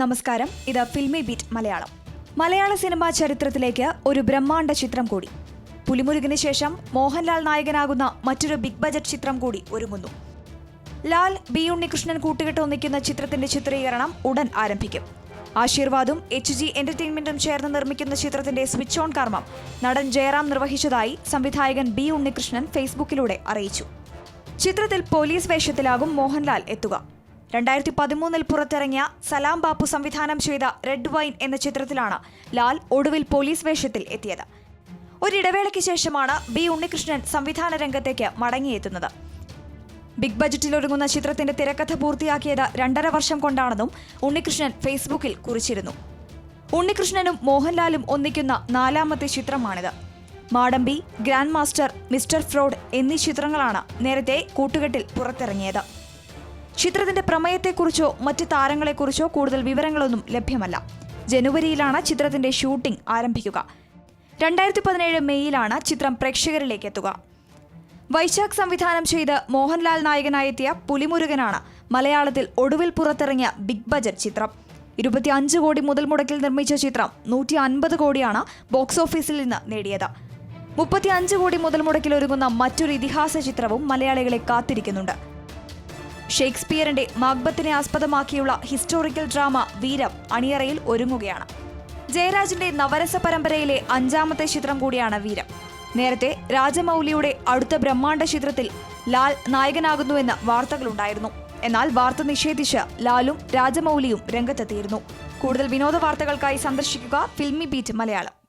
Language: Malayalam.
നമസ്കാരം. ഇത് ഫിൽമി ബീറ്റ് മലയാളം. മലയാള സിനിമാ ചരിത്രത്തിലേക്ക് ഒരു ബ്രഹ്മാണ്ഡ ചിത്രം കൂടി. പുലിമുരുകിന് ശേഷം മോഹൻലാൽ നായകനാകുന്ന മറ്റൊരു ബിഗ് ബജറ്റ് ചിത്രം കൂടി ഒരുങ്ങുന്നു. ലാൽ ബി ഉണ്ണികൃഷ്ണൻ കൂട്ടുകെട്ട് ഒന്നിക്കുന്ന ചിത്രത്തിന്റെ ചിത്രീകരണം ഉടൻ ആരംഭിക്കും. ആശീർവാദും എച്ച് ജി എന്റർടൈൻമെന്റും ചേർന്ന് നിർമ്മിക്കുന്ന ചിത്രത്തിന്റെ സ്വിച്ച് ഓൺ കർമ്മം നടൻ ജയറാം നിർവഹിച്ചതായി സംവിധായകൻ ബി ഉണ്ണികൃഷ്ണൻ ഫേസ്ബുക്കിലൂടെ അറിയിച്ചു. ചിത്രത്തിൽ പോലീസ് വേഷത്തിലാകും മോഹൻലാൽ എത്തുക. രണ്ടായിരത്തി പതിമൂന്നിൽ പുറത്തിറങ്ങിയ സലാം ബാപ്പു സംവിധാനം ചെയ്ത റെഡ് വൈൻ എന്ന ചിത്രത്തിലാണ് ലാൽ ഒടുവിൽ പോലീസ് വേഷത്തിൽ എത്തിയത്. ഒരിടവേളയ്ക്ക് ശേഷമാണ് ബി ഉണ്ണികൃഷ്ണൻ സംവിധാന രംഗത്തേക്ക് മടങ്ങിയെത്തുന്നത്. ബിഗ് ബജറ്റിൽ ഒരുങ്ങുന്ന ചിത്രത്തിന്റെ തിരക്കഥ പൂർത്തിയാക്കിയത് രണ്ടര വർഷം കൊണ്ടാണെന്നും ഉണ്ണികൃഷ്ണൻ ഫേസ്ബുക്കിൽ കുറിച്ചിരുന്നു. ഉണ്ണികൃഷ്ണനും മോഹൻലാലും ഒന്നിക്കുന്ന നാലാമത്തെ ചിത്രമാണിത്. Madambi grand master mister fraud എന്നീ ചിത്രങ്ങളാണ് നേരത്തെ കൂട്ടുകെട്ടിൽ പുറത്തിറങ്ങിയത്. ചിത്രത്തിന്റെ പ്രമേയത്തെക്കുറിച്ചോ മറ്റ് താരങ്ങളെക്കുറിച്ചോ കൂടുതൽ വിവരങ്ങളൊന്നും ലഭ്യമല്ല. ജനുവരിയിലാണ് ചിത്രത്തിന്റെ ഷൂട്ടിംഗ് ആരംഭിക്കുക. രണ്ടായിരത്തി പതിനേഴ് മെയ്യിലാണ് ചിത്രം പ്രേക്ഷകരിലേക്ക് എത്തുക വൈശാഖ് സംവിധാനം ചെയ്ത് മോഹൻലാൽ നായകനായെത്തിയ പുലിമുരുകനാണ് മലയാളത്തിൽ ഒടുവിൽ പുറത്തിറങ്ങിയ ബിഗ് ബജറ്റ് ചിത്രം. ഇരുപത്തിയഞ്ച് കോടി മുതൽ മുടക്കിൽ നിർമ്മിച്ച ചിത്രം നൂറ്റി അൻപത് കോടിയാണ് ബോക്സ് ഓഫീസിൽ നിന്ന് നേടിയത്. മുപ്പത്തിയഞ്ച് കോടി മുതൽ മുടക്കിൽ ഒരുങ്ങുന്ന മറ്റൊരു ഇതിഹാസ ചിത്രവും മലയാളികളെ കാത്തിരിക്കുന്നുണ്ട്. ഷേക്സ്പിയറിന്റെ മാഗ്ബത്തിനെ ആസ്പദമാക്കിയുള്ള ഹിസ്റ്റോറിക്കൽ ഡ്രാമ വീരം അണിയറയിൽ ഒരുങ്ങുകയാണ്. ജയരാജിന്റെ നവരസ പരമ്പരയിലെ അഞ്ചാമത്തെ ചിത്രം കൂടിയാണ് വീരം. നേരത്തെ രാജമൗലിയുടെ അടുത്ത ബ്രഹ്മാണ്ഡ ചിത്രത്തിൽ ലാൽ നായകനാകുന്നുവെന്ന് വാർത്തകളുണ്ടായിരുന്നു. എന്നാൽ വാർത്ത നിഷേധിച്ച് ലാലും രാജമൗലിയും രംഗത്തെത്തിയിരുന്നു. കൂടുതൽ വിനോദ വാർത്തകൾക്കായി സന്ദർശിക്കുക ഫിൽമി ബീറ്റ് മലയാളം.